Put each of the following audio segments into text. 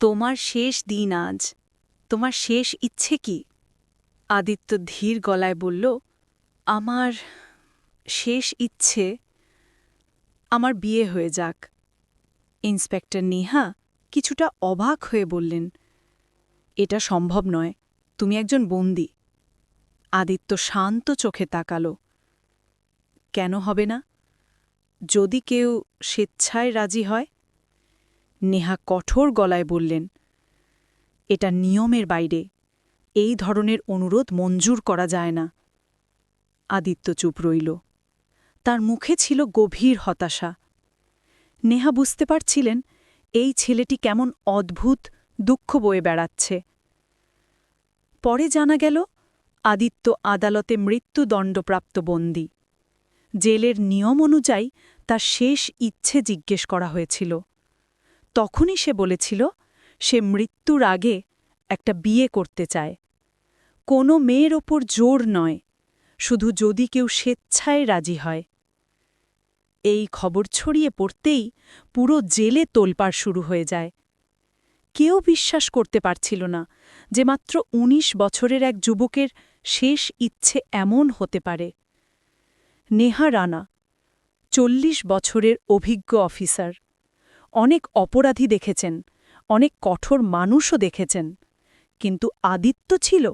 তোমার শেষ দিন আজ। তোমার শেষ ইচ্ছে কি? আদিত্য ধীর গলায় বলল, আমার শেষ ইচ্ছে আমার বিয়ে হয়ে যাক। ইন্সপেক্টর নেহা কিছুটা অবাক হয়ে বললেন, এটা সম্ভব নয়, তুমি একজন বন্দি। আদিত্য শান্ত চোখে তাকালো। কেন হবে না? যদি কেউ স্বেচ্ছায় রাজি হয় নেহা কঠোর গলায় বললেন, এটা নিয়মের বাইরে। এই ধরনের অনুরোধ মঞ্জুর করা যায় না। আদিত্য চুপ রইল। তার মুখে ছিল গভীর হতাশা। নেহা বুঝতে পারছিলেন, এই ছেলেটি কেমন অদ্ভুত, দুঃখ বয়ে বেড়াচ্ছে। পরে জানা গেল, আদিত্য আদালতে মৃত্যুদণ্ডপ্রাপ্ত বন্দী। জেলের নিয়ম অনুযায়ী তার শেষ ইচ্ছে জিজ্ঞেস করা হয়েছিল। তখনই সে বলেছিল, সে মৃত্যুর আগে একটা বিয়ে করতে চায়। কোনো মেয়ের ওপর জোর নয়, শুধু যদি কেউ স্বেচ্ছায় রাজি হয়। এই খবর ছড়িয়ে পড়তেই পুরো জেলে তোলপাড় শুরু হয়ে যায়। কেউ বিশ্বাস করতে পারছিল না যে মাত্র ১৯ বছরের এক যুবকের শেষ ইচ্ছে এমন হতে পারে। নেহা রানা, চল্লিশ বছরের অভিজ্ঞ অফিসার। অনেক অপরাধী দেখেছেন, অনেক কঠোর মানুষও দেখেছেন, কিন্তু আদিত্য ছিল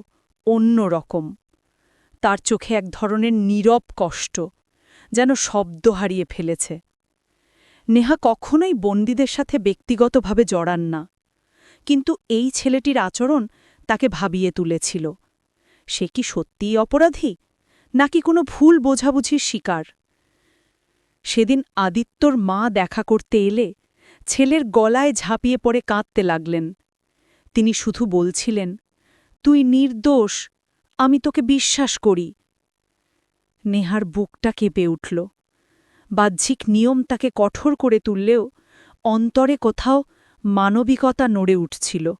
অন্য রকম তার চোখে এক ধরনের নীরব কষ্ট যেন শব্দ হারিয়ে ফেলেছে। নেহা কখনোই বন্দীদের সাথে ব্যক্তিগতভাবে জড়ান না, কিন্তু এই ছেলেটির আচরণ তাকে ভাবিয়ে তুলেছিল। সে কি সত্যিই অপরাধী, নাকি কোনো ভুল বোঝাবুঝির শিকার? সেদিন আদিত্যর মা দেখা করতে এলে ছেলের গলায় ঝাঁপিয়ে পড়ে কাঁদতে লাগলেন। তিনি শুধু বলছিলেন, তুই নির্দোষ, আমি তোকে বিশ্বাস করি। নেহার বুকটা কেঁপে উঠল। বাহ্যিক নিয়ম তাকে কঠোর করে তুললেও অন্তরে কোথাও মানবিকতা নড়ে উঠছিল।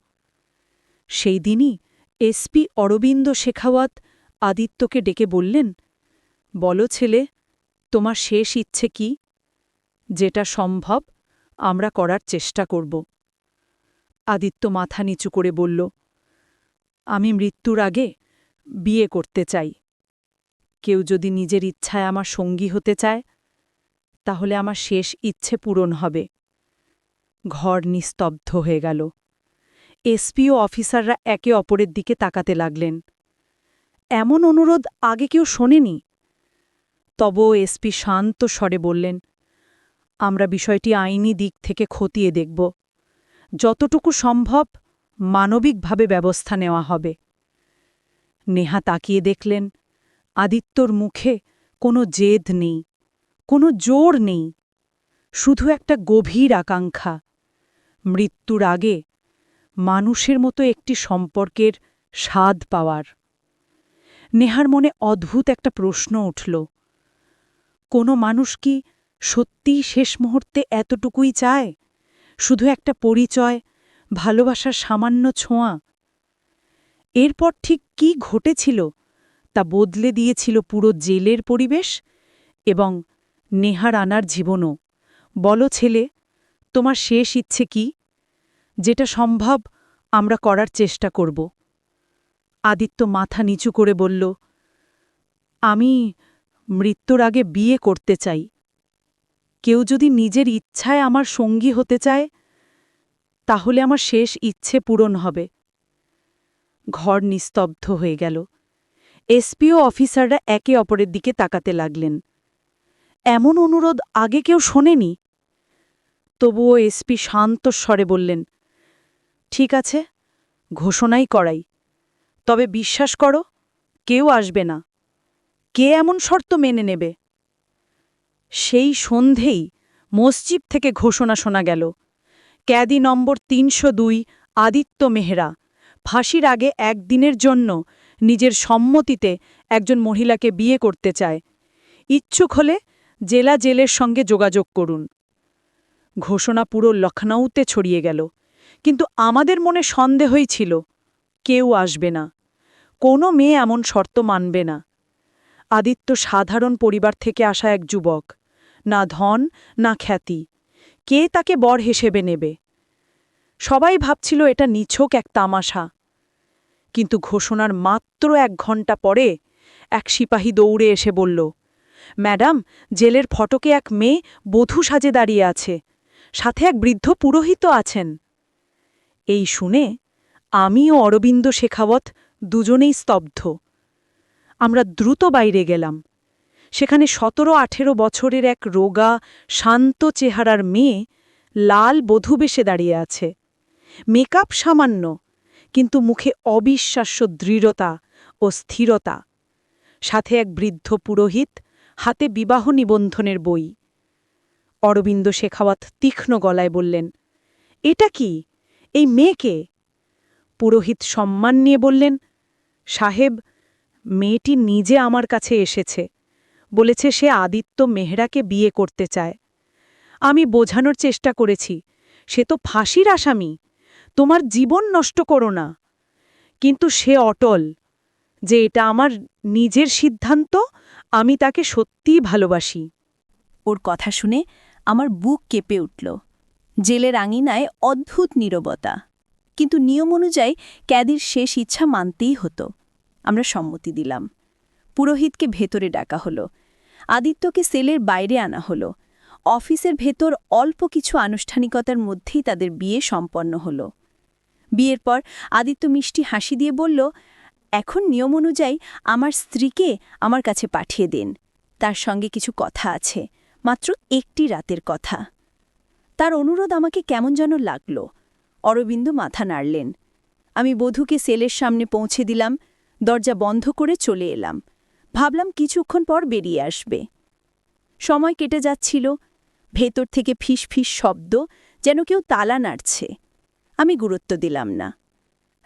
সেই দিনই এসপি অরবিন্দ শেখাওয়াত আদিত্যকে ডেকে বললেন, বলো ছেলে, তোমার শেষ ইচ্ছে কি? যেটা সম্ভব আমরা করার চেষ্টা করব। আদিত্য মাথা নিচু করে বলল, আমি মৃত্যুর আগে বিয়ে করতে চাই। কেউ যদি নিজের ইচ্ছায় আমার সঙ্গী হতে চায়, তাহলে আমার শেষ ইচ্ছে পূরণ হবে। ঘর নিস্তব্ধ হয়ে গেল। এসপি ও অফিসাররা একে অপরের দিকে তাকাতে লাগলেন। এমন অনুরোধ আগে কেউ শোনেনি। তবুও এসপি শান্ত স্বরে বললেন আমরা বিষয়টি আইনি দিক থেকে খতিয়ে দেখব। যতটুকু সম্ভব মানবিকভাবে ব্যবস্থা নেওয়া হবে। নেহা তাকিয়ে দেখলেন, আদিত্যর মুখে কোনো জেদ নেই, কোনো জোর নেই, শুধু একটা গভীর আকাঙ্ক্ষা। মৃত্যুর আগে মানুষের মতো একটি সম্পর্কের স্বাদ পাওয়ার। নেহার মনে অদ্ভুত একটা প্রশ্ন উঠল, কোনো মানুষ কি সত্যিই শেষ মুহূর্তে এতটুকুই চায়? শুধু একটা পরিচয়, ভালোবাসার সামান্য ছোঁয়া। এরপর ঠিক কি ঘটেছিল তা বদলে দিয়েছিল পুরো জেলের পরিবেশ এবং নেহার আনার জীবনও। বলো ছেলে, তোমার শেষ ইচ্ছে কি? যেটা সম্ভব আমরা করার চেষ্টা করব। আদিত্য মাথা নিচু করে বলল, আমি মৃত্যুর আগে বিয়ে করতে চাই। কেউ যদি নিজের ইচ্ছায় আমার সঙ্গী হতে চায়, তাহলে আমার শেষ ইচ্ছে পূরণ হবে। ঘর নিস্তব্ধ হয়ে গেল। এসপিও অফিসাররা একে অপরের দিকে তাকাতে লাগলেন। এমন অনুরোধ আগে কেউ শোনেনি? তবুও এসপি শান্ত স্বরে বললেন, ঠিক আছে, ঘোষণাই করাই। তবে বিশ্বাস করো, কেউ আসবে না। কে এমন শর্ত মেনে নেবে? সেই সন্ধেই মসজিদ থেকে ঘোষণা শোনা গেল। ক্যাদি নম্বর তিনশো দুই, আদিত্য মেহরা। ফাঁসির আগে একদিনের জন্য নিজের সম্মতিতে একজন মহিলাকে বিয়ে করতে চায়। ইচ্ছুক হলে জেলা জেলের সঙ্গে যোগাযোগ করুন। ঘোষণা পুরো লখনৌতে ছড়িয়ে গেল। কিন্তু আমাদের মনে সন্দেহই ছিল, কেউ আসবে না। কোনো মেয়ে এমন শর্ত মানবে না। আদিত্য সাধারণ পরিবার থেকে আসা এক যুবক। না ধন, না খ্যাতি। কে তাকে বর হিসেবে নেবে? সবাই ভাবছিল এটা নিছক এক তামাশা। কিন্তু ঘোষণার মাত্র এক ঘণ্টা পরে এক সিপাহী দৌড়ে এসে বলল, ম্যাডাম, জেলের ফটকে এক মেয়ে বধূ সাজে দাঁড়িয়ে আছে। সাথে এক বৃদ্ধ পুরোহিত আছেন। এই শুনে আমি ও অরবিন্দ শেখাবত দুজনেই স্তব্ধ। আমরা দ্রুত বাইরে গেলাম। সেখানে সতেরো আঠেরো বছরের এক রোগা, শান্ত চেহারার মেয়ে লাল বধূ বেশে দাঁড়িয়ে আছে। মেকআপ সামান্য, কিন্তু মুখে অবিশ্বাস্য দৃঢ়তা ও স্থিরতা। সাথে এক বৃদ্ধ পুরোহিত, হাতে বিবাহ নিবন্ধনের বই। অরবিন্দ শেখাওয়াত তীক্ষ্ণ গলায় বললেন, এটা কি? এই মেয়েকে? পুরোহিত সম্মান নিয়ে বললেন, সাহেব, মেয়েটি নিজে আমার কাছে এসেছে। বলেছে সে আদিত্য মেহরাকে বিয়ে করতে চায়। আমি বোঝানোর চেষ্টা করেছি, সে তো ফাঁসির আসামি, তোমার জীবন নষ্ট করো না। কিন্তু সে অটল যে এটা আমার নিজের সিদ্ধান্ত, আমি তাকে সত্যিই ভালোবাসি। ওর কথা শুনে আমার বুক কেঁপে উঠল। জেলের আঙিনায় অদ্ভুত নীরবতা। কিন্তু নিয়ম অনুযায়ী ক্যাদির শেষ ইচ্ছা মানতেই হতো। আমরা সম্মতি দিলাম। পুরোহিতকে ভেতরে ডাকা হলো। আদিত্যকে সেলের বাইরে আনা হলো। অফিসের ভেতর অল্প কিছু আনুষ্ঠানিকতার মধ্যেই তাদের বিয়ে সম্পন্ন হলো। বিয়ের পর আদিত্য মিষ্টি হাসি দিয়ে বলল, এখন নিয়ম অনুযায়ী আমার স্ত্রীকে আমার কাছে পাঠিয়ে দিন। তার সঙ্গে কিছু কথা আছে, মাত্র একটি রাতের কথা। তার অনুরোধ আমাকে কেমন যেন লাগল। অরবিন্দ মাথা নাড়লেন। আমি বধূকে সেলের সামনে পৌঁছে দিলাম, দরজা বন্ধ করে চলে এলাম। ভাবলাম কিছুক্ষণ পর বেরিয়ে আসবে। সময় কেটে যাচ্ছিল। ভেতর থেকে ফিস ফিস শব্দ, যেন কেউ তালা নাড়ছে। আমি গুরুত্ব দিলাম না।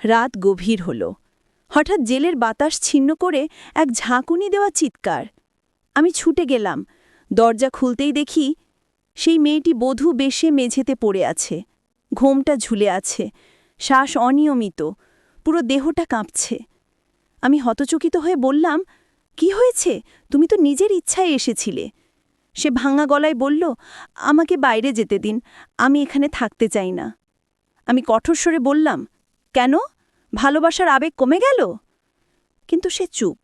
রাত গভীর হল। হঠাৎ জেলের বাতাস ছিন্ন করে এক ঝাঁকুনি দেওয়া চিৎকার। আমি ছুটে গেলাম। দরজা খুলতেই দেখি সেই মেয়েটি বধূ বেশে মেঝেতে পড়ে আছে। ঘোমটা ঝুলে আছে। শ্বাস অনিয়মিত। পুরো দেহটা কাঁপছে। আমি হতচকিত হয়ে বললাম কি হয়েছে? তুমি তো নিজের ইচ্ছায় এসেছিলে। সে ভাঙা গলায় বলল, আমাকে বাইরে যেতে দিন, আমি এখানে থাকতে চাই না। আমি কঠোর স্বরে বললাম, কেন? ভালোবাসার আবেগ কমে গেল? কিন্তু সে চুপ।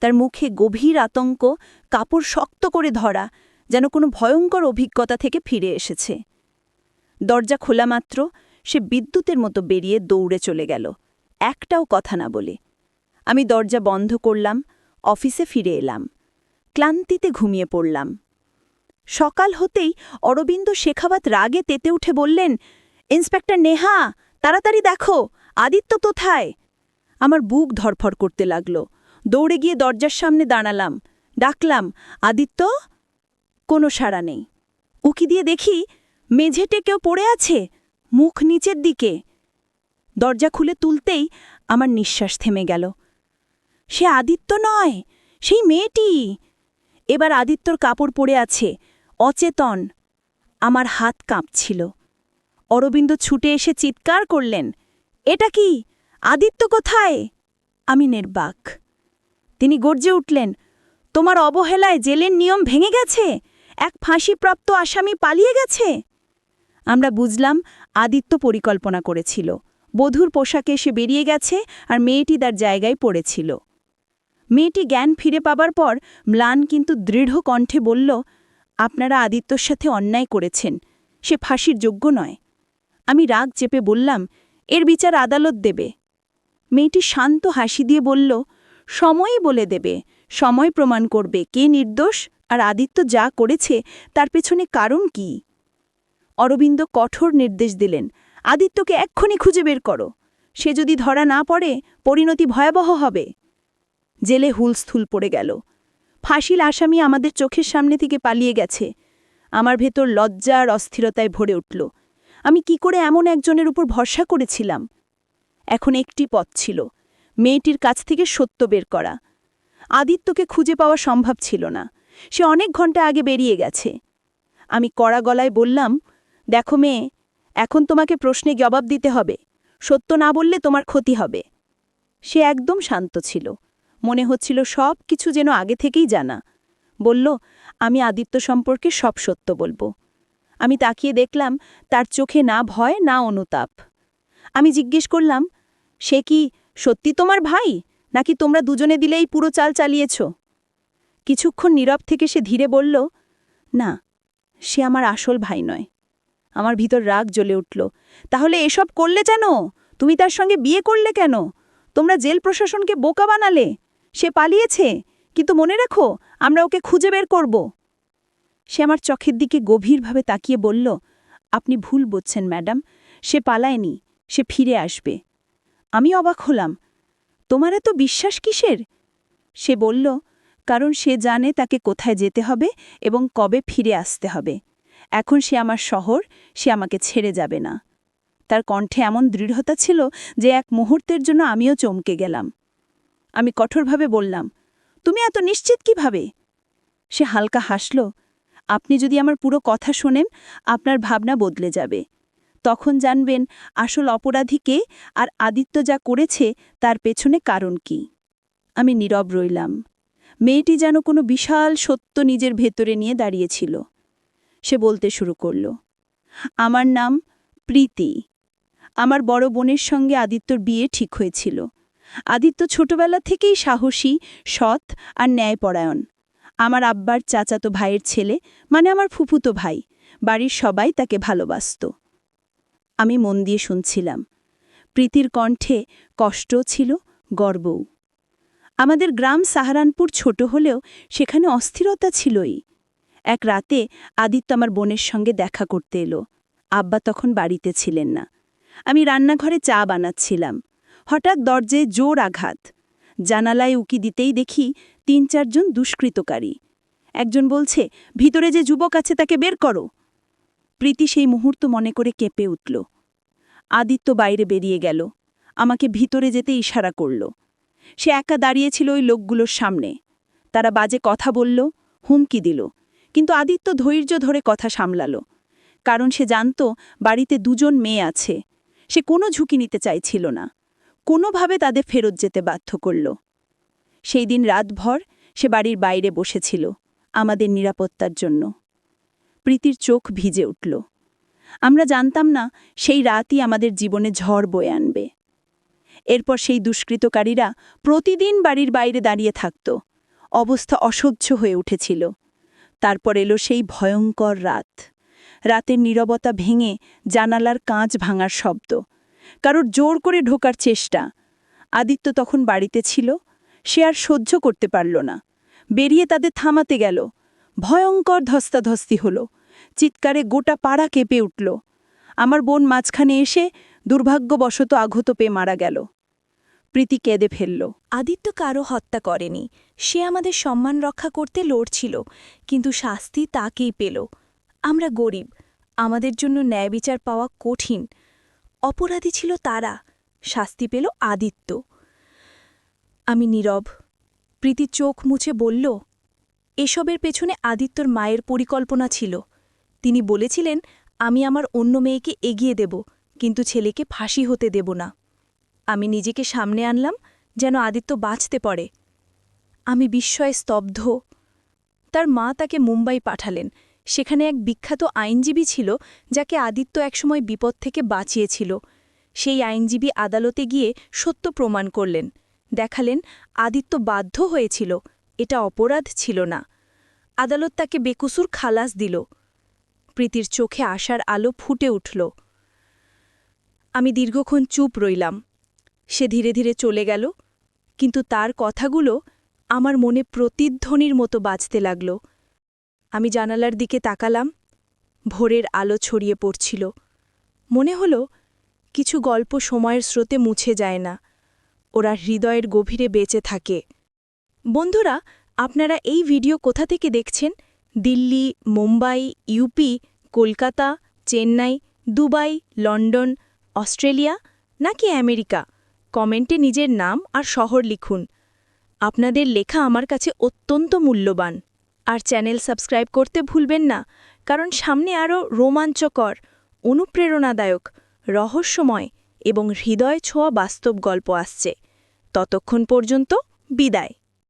তার মুখে গভীর আতঙ্ক, কাপড় শক্ত করে ধরা, যেন কোনো ভয়ঙ্কর অভিজ্ঞতা থেকে ফিরে এসেছে। দরজা খোলা মাত্র, সে বিদ্যুতের মতো বেরিয়ে দৌড়ে চলে গেল। একটাও কথা না বলে। আমি দরজা বন্ধ করলাম অফিসে ফিরে এলাম। ক্লান্তিতে ঘুমিয়ে পড়লাম। সকাল হতেই অরবিন্দ শেখাওয়াত রাগে তেতে উঠে বললেন, ইন্সপেক্টর নেহা, তাড়াতাড়ি দেখো, আদিত্য কোথায়? আমার বুক ধরফর করতে লাগল। দৌড়ে গিয়ে দরজার সামনে দাঁড়ালাম। ডাকলাম, আদিত্য, কোনো সাড়া নেই। উকি দিয়ে দেখি, মেঝেটে কেউ পড়ে আছে, মুখ নিচের দিকে। দরজা খুলে তুলতেই আমার নিঃশ্বাস থেমে গেল। সে আদিত্য নয়, সেই মেয়েটি। এবার আদিত্যর কাপড় পড়ে আছে, অচেতন। আমার হাত কাঁপছিল। অরবিন্দ ছুটে এসে চিৎকার করলেন, এটা কি? আদিত্য কোথায়? আমি নির্বাক। তিনি গর্জে উঠলেন, তোমার অবহেলায় জেলের নিয়ম ভেঙে গেছে? এক ফাঁসিপ্রাপ্ত আসামি পালিয়ে গেছে? আমরা বুঝলাম, আদিত্য পরিকল্পনা করেছিল। বধুর পোশাকে এসে বেরিয়ে গেছে আর মেয়েটি তার জায়গায় পড়েছিল। মেয়েটি জ্ঞান ফিরে পাবার পর ম্লান কিন্তু দৃঢ় কণ্ঠে বলল, আপনারা আদিত্যর সাথে অন্যায় করেছেন। সে ফাঁসির যোগ্য নয়। আমি রাগ চেপে বললাম, এর বিচার আদালত দেবে। মেয়েটি শান্ত হাসি দিয়ে বলল, সময়ই বলে দেবে। সময় প্রমাণ করবে কে নির্দোষ আর আদিত্য যা করেছে তার পেছনে কারণ কি? অরবিন্দ কঠোর নির্দেশ দিলেন, আদিত্যকে এক্ষুনি খুঁজে বের করো। সে যদি ধরা না পড়ে, পরিণতি ভয়াবহ হবে। জেলে হুলস্থুল পড়ে গেল। ফাঁসিল আসামি আমাদের চোখের সামনে থেকে পালিয়ে গেছে। আমার ভেতর লজ্জা আর অস্থিরতায় ভরে উঠল। আমি কি করে এমন একজনের উপর ভরসা করেছিলাম? এখন একটি পথ ছিল, মেয়েটির কাছ থেকে সত্য বের করা। আদিত্যকে খুঁজে পাওয়া সম্ভব ছিল না। সে অনেক ঘণ্টা আগে বেরিয়ে গেছে। আমি কড়া গলায় বললাম, দেখো মেয়ে, এখন তোমাকে প্রশ্নে জবাব দিতে হবে। সত্য না বললে তোমার ক্ষতি হবে। সে একদম শান্ত ছিল। মনে হচ্ছিল সব কিছু যেন আগে থেকেই জানা। বলল, আমি আদিত্য সম্পর্কে সব সত্য বলব। আমি তাকিয়ে দেখলাম তার চোখে না ভয়, না অনুতাপ। আমি জিজ্ঞেস করলাম, সে কি সত্যি তোমার ভাই? নাকি তোমরা দুজনে দিলেই পুরো চাল চালিয়েছ? কিছুক্ষণ নীরব থেকে সে ধীরে বলল, না, সে আমার আসল ভাই নয়। আমার ভিতর রাগ জ্বলে উঠল। তাহলে এসব করলে কেন? তুমি তার সঙ্গে বিয়ে করলে কেন? তোমরা জেল প্রশাসনকে বোকা বানালে। সে পালিয়েছে। কিন্তু মনে রেখো, আমরা ওকে খুঁজে বের করব। সে আমার চোখের দিকে গভীরভাবে তাকিয়ে বলল, আপনি ভুল বুঝছেন, ম্যাডাম। সে পালায়নি, সে ফিরে আসবে। আমি অবাক হলাম। তোমার এত বিশ্বাস কিসের? সে বলল, কারণ সে জানে তাকে কোথায় যেতে হবে এবং কবে ফিরে আসতে হবে। এখন সে আমার শহর, সে আমাকে ছেড়ে যাবে না। তার কণ্ঠে এমন দৃঢ়তা ছিল যে এক মুহূর্তের জন্য আমিও চমকে গেলাম। আমি কঠোরভাবে বললাম, তুমি এত নিশ্চিত কীভাবে? সে হালকা হাসল, আপনি যদি আমার পুরো কথা শোনেন, আপনার ভাবনা বদলে যাবে। তখন জানবেন আসল অপরাধী কে আর আদিত্য যা করেছে তার পেছনে কারণ কি। আমি নীরব রইলাম। মেয়েটি যেন কোনো বিশাল সত্য নিজের ভেতরে নিয়ে দাঁড়িয়েছিল। সে বলতে শুরু করল, আমার নাম প্রীতি। আমার বড় বোনের সঙ্গে আদিত্যর বিয়ে ঠিক হয়েছিল। আদিত্য ছোটবেলা থেকেই সাহসী, সৎ আর ন্যায়পরায়ণ। আমার আব্বার চাচাতো ভাইয়ের ছেলে মানে আমার ফুফুতো ভাই, বাড়ির সবাই তাকে ভালোবাসত। আমি মন দিয়ে শুনছিলাম। প্রীতির কণ্ঠে কষ্টও ছিল, গর্বও। আমাদের গ্রাম সাহারানপুর ছোট হলেও সেখানে অস্থিরতা ছিলই। এক রাতে আদিত্য আমার বোনের সঙ্গে দেখা করতে এলো। আব্বা তখন বাড়িতে ছিলেন না। আমি রান্নাঘরে চা বানাচ্ছিলাম। হঠাৎ দরজায় জোর আঘাত। জানালায় উকি দিতেই দেখি তিন চারজন দুষ্কৃতকারী। একজন বলছে, ভিতরে যে যুবক আছে তাকে বের করো। প্রীতি সেই মুহূর্ত মনে করে কেঁপে উঠল। আদিত্য বাইরে বেরিয়ে গেল। আমাকে ভিতরে যেতে ইশারা করল। সে একা দাঁড়িয়েছিল ওই লোকগুলোর সামনে। তারা বাজে কথা বলল, হুমকি দিল। কিন্তু আদিত্য ধৈর্য ধরে কথা সামলাল। কারণ সে জানত বাড়িতে দুজন মেয়ে আছে। সে কোনো ঝুঁকি নিতে চাইছিল না। কোনোভাবে তাদের ফেরত যেতে বাধ্য করল। সেই দিন রাতভর সে বাড়ির বাইরে বসেছিল, আমাদের নিরাপত্তার জন্য। প্রীতির চোখ ভিজে উঠল। আমরা জানতাম না, সেই রাতই আমাদের জীবনে ঝড় বয়ে আনবে। এরপর সেই দুষ্কৃতকারীরা প্রতিদিন বাড়ির বাইরে দাঁড়িয়ে থাকত। অবস্থা অসহ্য হয়ে উঠেছিল। তারপর এলো সেই ভয়ঙ্কর রাত। রাতের নীরবতা ভেঙে জানালার কাঁচ ভাঙার শব্দ। কারোর জোর করে ঢোকার চেষ্টা। আদিত্য তখন বাড়িতে ছিল, সে আর সহ্য করতে পারল না। বেরিয়ে তাদের থামাতে গেল। ভয়ঙ্কর ধস্তাধস্তি হল। চিৎকারে গোটা পাড়া কেঁপে উঠল। আমার বোন মাঝখানে এসে দুর্ভাগ্যবশত আঘত পেয়ে মারা গেল। প্রীতি কেঁদে ফেলল। আদিত্য কারও হত্যা করেনি। সে আমাদের সম্মান রক্ষা করতে লড়ছিল, কিন্তু শাস্তি তাকেই পেল। আমরা গরিব। আমাদের জন্য ন্যায় বিচার পাওয়া কঠিন। অপরাধী ছিল তারা। শাস্তি পেল আদিত্য। আমি নীরব। প্রীতি চোখ মুছে বলল, এসবের পেছনে আদিত্যর মায়ের পরিকল্পনা ছিল। তিনি বলেছিলেন, আমি আমার অন্য মেয়েকে এগিয়ে দেব, কিন্তু ছেলেকে ফাঁসি হতে দেব না। আমি নিজেকে সামনে আনলাম, যেন আদিত্য বাঁচতে পড়ে আমি বিস্ময়ে স্তব্ধ। তার মা তাকে মুম্বাই পাঠালেন। সেখানে এক বিখ্যাত আইনজীবী ছিল যাকে আদিত্য একসময় বিপদ থেকে বাঁচিয়েছিল। সেই আইনজীবী আদালতে গিয়ে সত্য প্রমাণ করলেন। দেখালেন আদিত্য বাধ্য হয়েছিল, এটা অপরাধ ছিল না। আদালত তাকে বেকুসুর খালাস দিল। প্রীতির চোখে আশার আলো ফুটে উঠল। আমি দীর্ঘক্ষণ চুপ রইলাম। সে ধীরে ধীরে চলে গেল, কিন্তু তার কথাগুলো আমার মনে প্রতিধ্বনির মতো বাজতে লাগল। আমি জানালার দিকে তাকালাম, ভোরের আলো ছড়িয়ে পড়ছিল। মনে হলো কিছু গল্প সময়ের স্রোতে মুছে যায় না, ওরা হৃদয়ের গভীরে বেঁচে থাকে। বন্ধুরা, আপনারা এই ভিডিও কোথা থেকে দেখছেন? Delhi, Mumbai, UP, Kolkata, Chennai, Dubai, London, Australia, নাকি আমেরিকা? কমেন্টে নিজের নাম আর শহর লিখুন। আপনাদের লেখা আমার কাছে অত্যন্ত মূল্যবান। আর চ্যানেল সাবস্ক্রাইব করতে ভুলবেন না, কারণ সামনে আরও রোমাঞ্চকর, অনুপ্রেরণাদায়ক, রহস্যময় এবং হৃদয় ছোঁয়া বাস্তব গল্প আসছে। ততক্ষণ পর্যন্ত বিদায়।